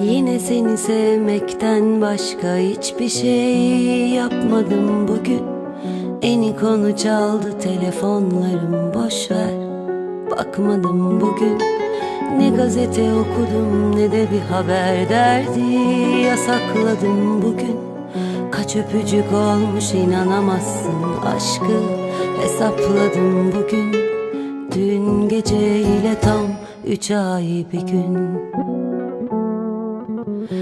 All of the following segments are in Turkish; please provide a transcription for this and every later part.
Yine seni sevmekten başka hiçbir şey yapmadım bugün. Eni konu çaldı telefonlarım boş ver. Bakmadım bugün. Ne gazete okudum ne de bir haber derdi Yasakladım bugün. Kaç öpücük olmuş inanamazsın aşkı Hesapladım bugün. Dün geceyle tam üç ay bir gün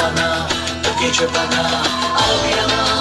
bana, bu gece bana be bir yana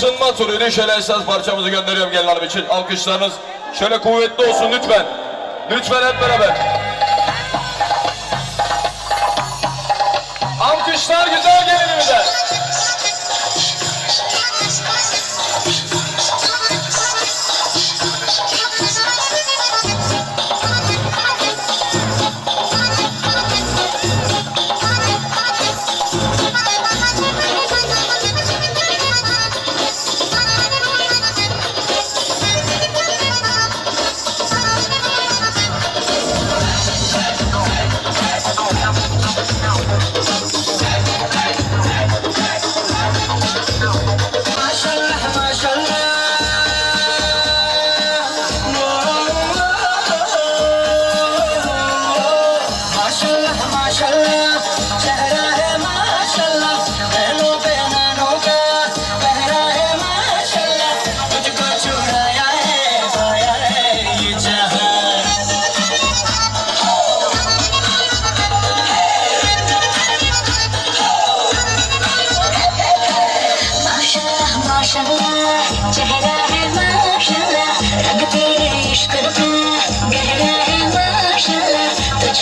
ısınma turuydu. Şöyle esas parçamızı gönderiyorum gelin için. Alkışlarınız şöyle kuvvetli olsun lütfen. Lütfen hep beraber.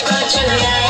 much, but tonight.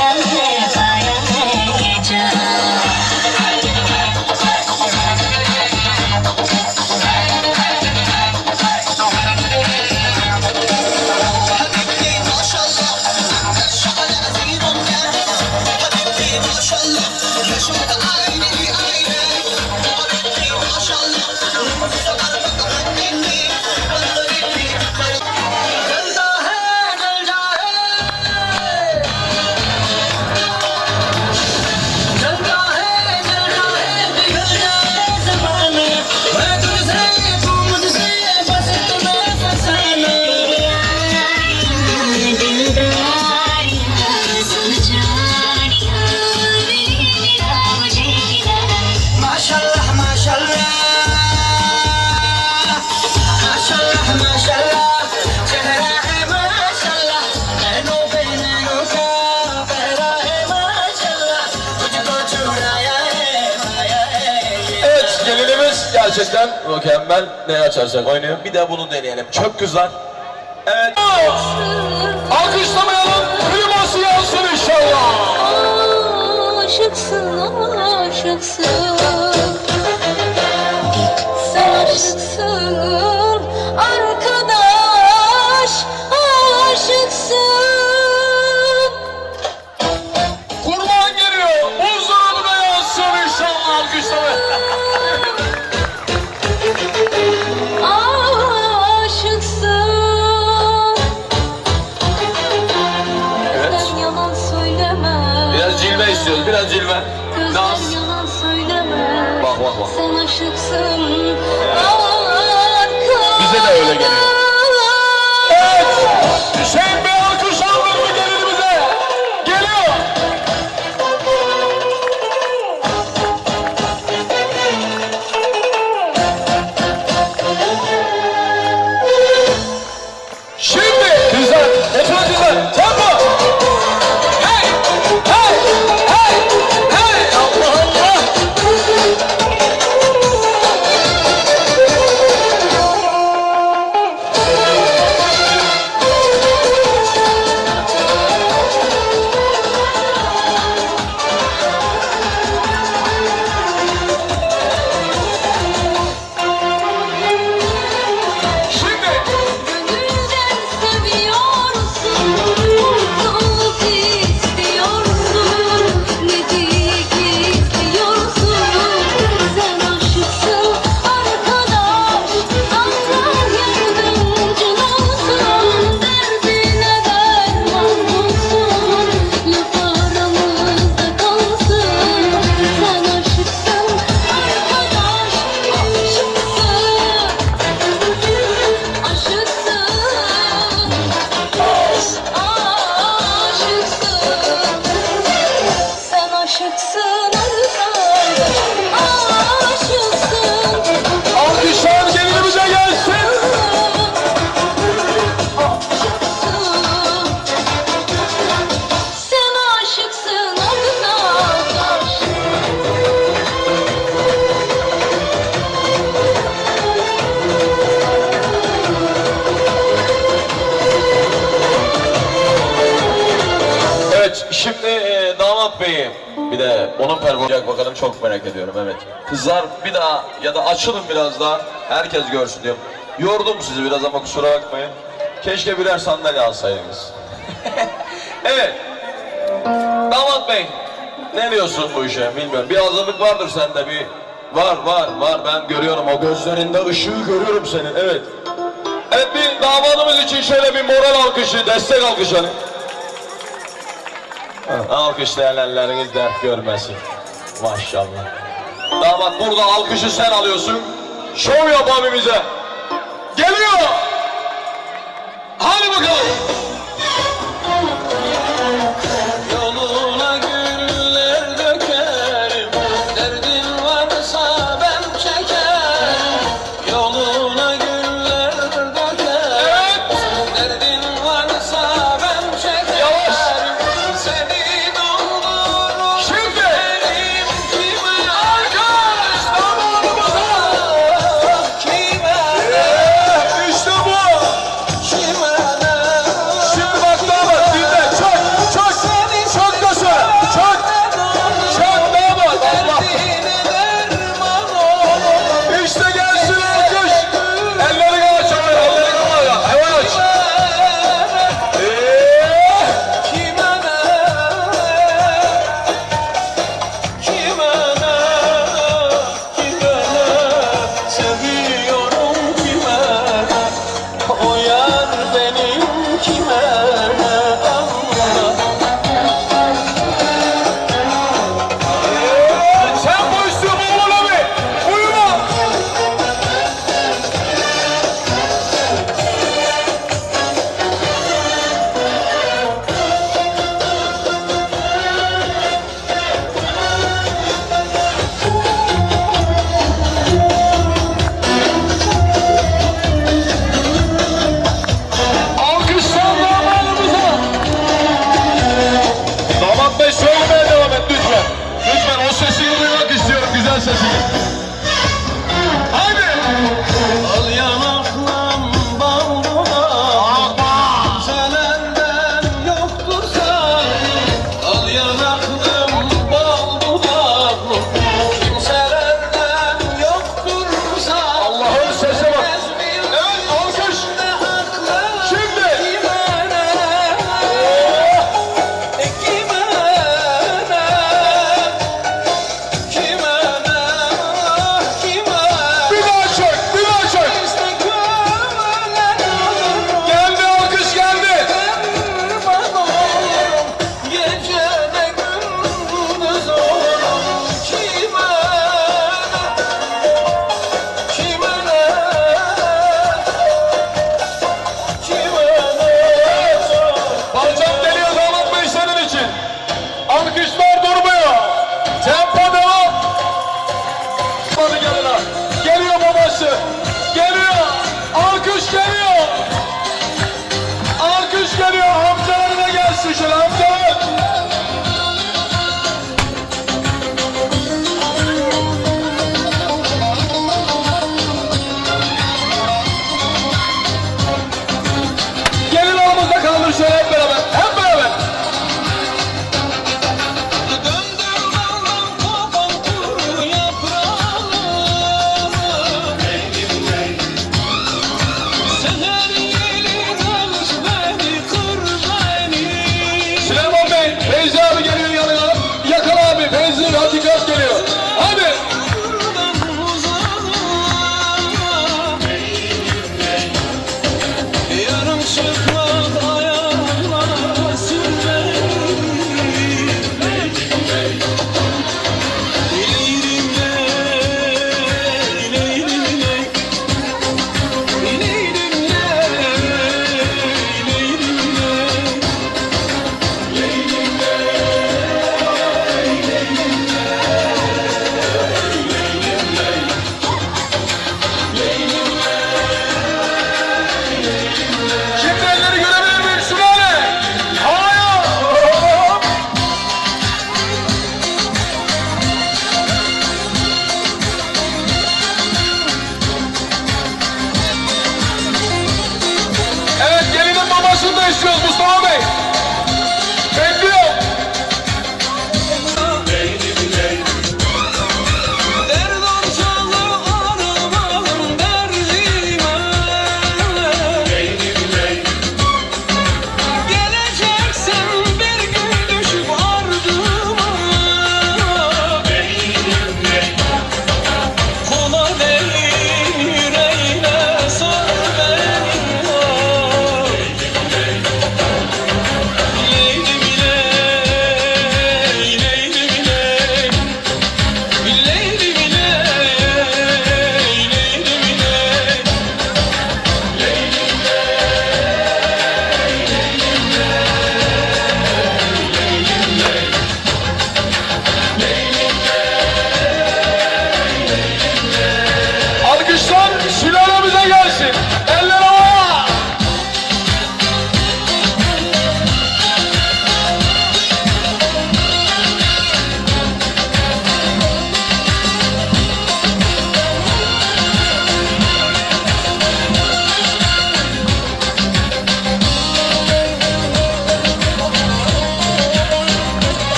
Gerçekten mükemmel. Ne açarsak oynuyor. Bir de bunu deneyelim. Çok güzel. Evet. Alkışlamayalım. Kliması yansın inşallah. Aşıksın, aşıksın Sen aşıksın Bize de öyle geliyor. Ya da açılın biraz daha herkes görsün diyorum. Yordum sizi biraz ama kusura bakmayın. Keşke birer sandalye alsaydınız. evet. Damat bey ne diyorsun bu işe bilmiyorum. Bir hazırlık vardır sende bir var var var ben görüyorum o gözlerinde ışığı görüyorum senin evet. Evet bir damadımız için şöyle bir moral alkışı destek alkışı hani. Alkışlayan elleriniz dert görmesin. Maşallah. Damat burada alkışı sen alıyorsun. Şov yap abimize. Geliyor.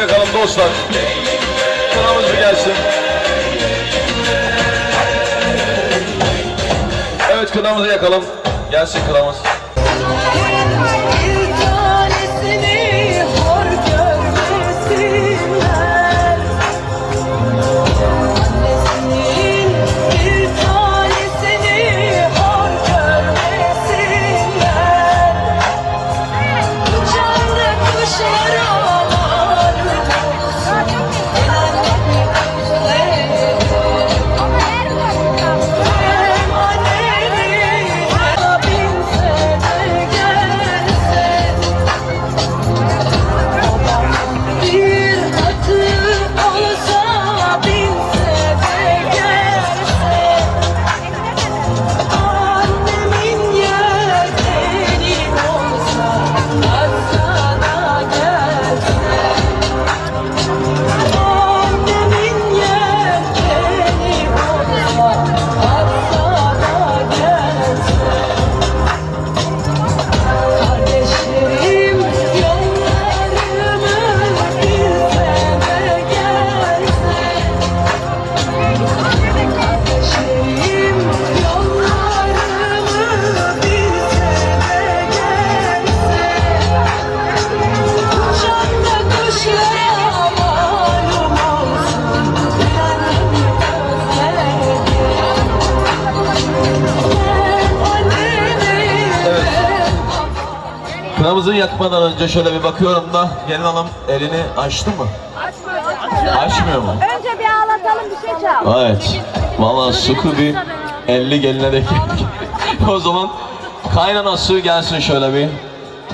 yakalım dostlar. Kınamız bir gelsin. Evet kınamızı yakalım. Gelsin kınamız. Namazı yakmadan önce şöyle bir bakıyorum da gelin hanım elini açtı mı? Açmıyor mu? Önce bir ağlatalım bir şey çal. Evet. Valla sıkı bir 50 geline de O zaman kaynana su gelsin şöyle bir.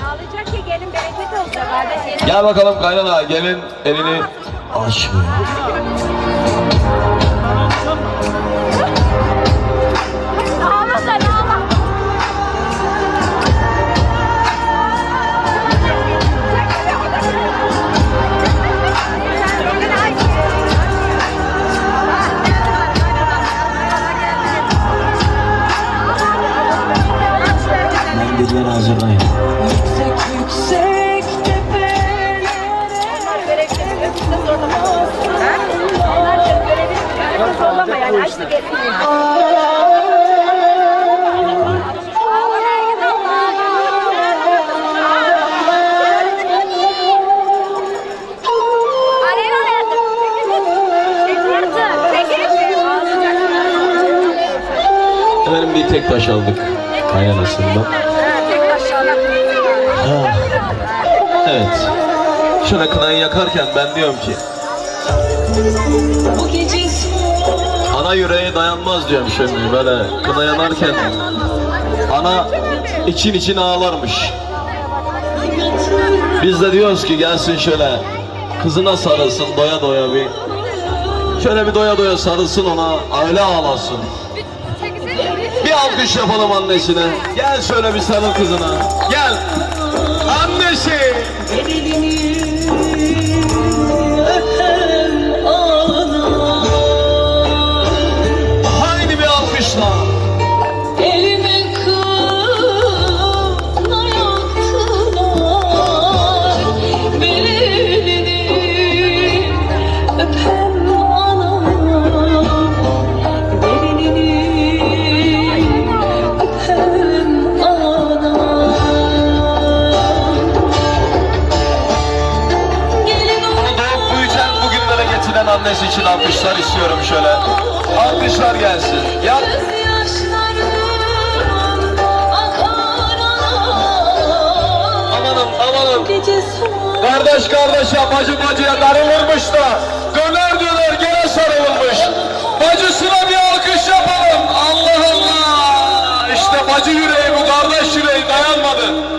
Ağlayacak ki gelin bereket olsun kardeş. Gel bakalım kaynana gelin elini açmıyor. Hazırlayın. Yüksek yüksek tepelere Onlar görevi zorlama yani açtı gelin. Ki Bu gece ana yüreğe dayanmaz diyorum şimdi böyle kına yanarken ana için için ağlarmış. Biz de diyoruz ki gelsin şöyle kızına sarılsın doya doya bir şöyle bir doya doya sarılsın ona öyle ağlasın. Bir alkış yapalım annesine. Gel şöyle bir sarıl kızına. Gel. Annesi. İçin alkışlar istiyorum şöyle. Alkışlar gelsin. Yap. Amanım amanım. Kardeş kardeşe, bacı bacıya darılırmış da döner döner gene sarılırmış. Bacısına bir alkış yapalım. Allah Allah. İşte bacı yüreği bu kardeş yüreği dayanmadı.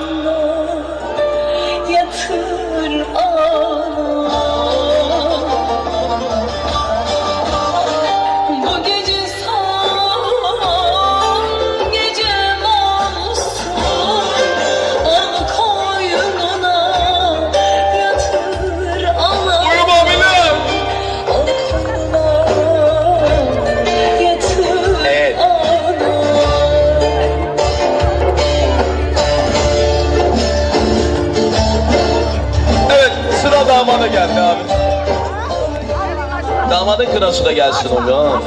Kırası da gelsin hocam.